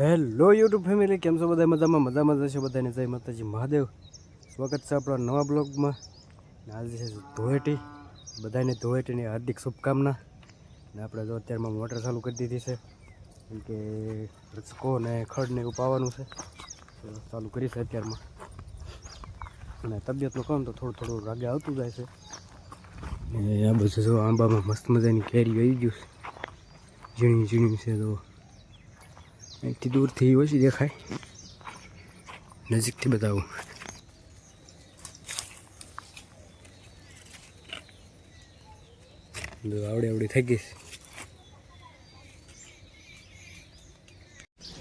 Hello YouTube family કેમ છો બધા? મજામાં મજામાં જશો બધાને? જય માતાજી, મહાદેવ. સ્વાગત છે આપણા નવા બ્લોગમાં. આજે છે ધોળેટી બધાને ધોળેટીની હાર્દિક શુભકામના. ને આપણે જો અત્યારમાં મોટર ચાલુ કરી દીધી છે. કેમ કે રચકો ને ખડને એવું પાવાનું છે. ચાલુ કરી છે અત્યારમાં. અને તબિયતનું કહું તો થોડું થોડું રાગે આવતું જાય છે. ને આ બધું જો આંબામાં મસ્ત મજાની કેરી આવી ગયું છે. ઝીણી ઝીણી છે તો અહીંથી દૂરથી ઓછી દેખાય. નજીકથી બતાવું. આવડે આવડી થઈ ગઈ.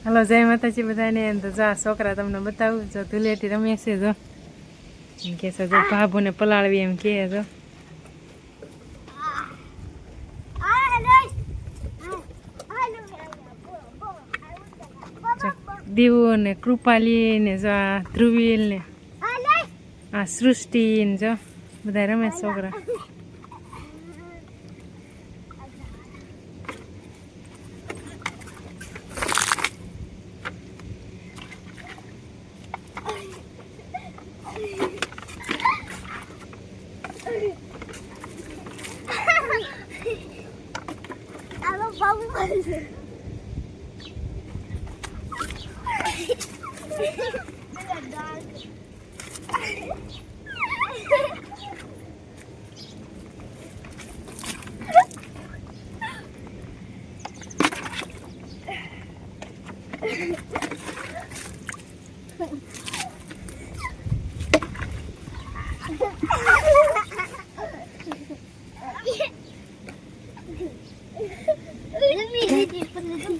હલો, જય માતાજી બધાને. તો જો છોકરા તમને બતાવું, જો ધુલેટી રમે છે, જો. એમ કે છે, જો ભાભુને પલાળવી એમ કે જો દીવો ને કૃપાલી ને જો આ ધ્રુવીલ ને આ સૃષ્ટિ ને જો બધા રમે છે છોકરા એ Let me get you from the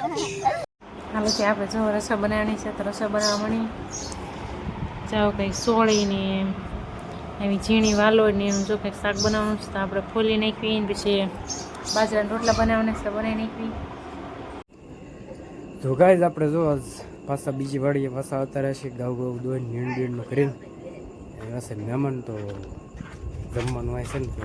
હાલો કે આપણે જો રસોઈ બનાવવાની છે તો રસોઈ બનાવવાની જાઓ કંઈક સોળીને એવી ઝીણી વાલોડની એનું જો કંઈક શાક બનાવવાનું છે તો આપણે ફોલી નાખવી પછી બાજરાના રોટલા બનાવવાના છે બનાવી નાખવી. તો ગાઈઝ આપણે જો પાછા બીજી વાડીએ પાછા અત્યારે છે ગાઉ ગાઉ દોઈ નીણ બીણમાં કરીને. એ મહેમાન તો જમવાનું હોય છે ને તો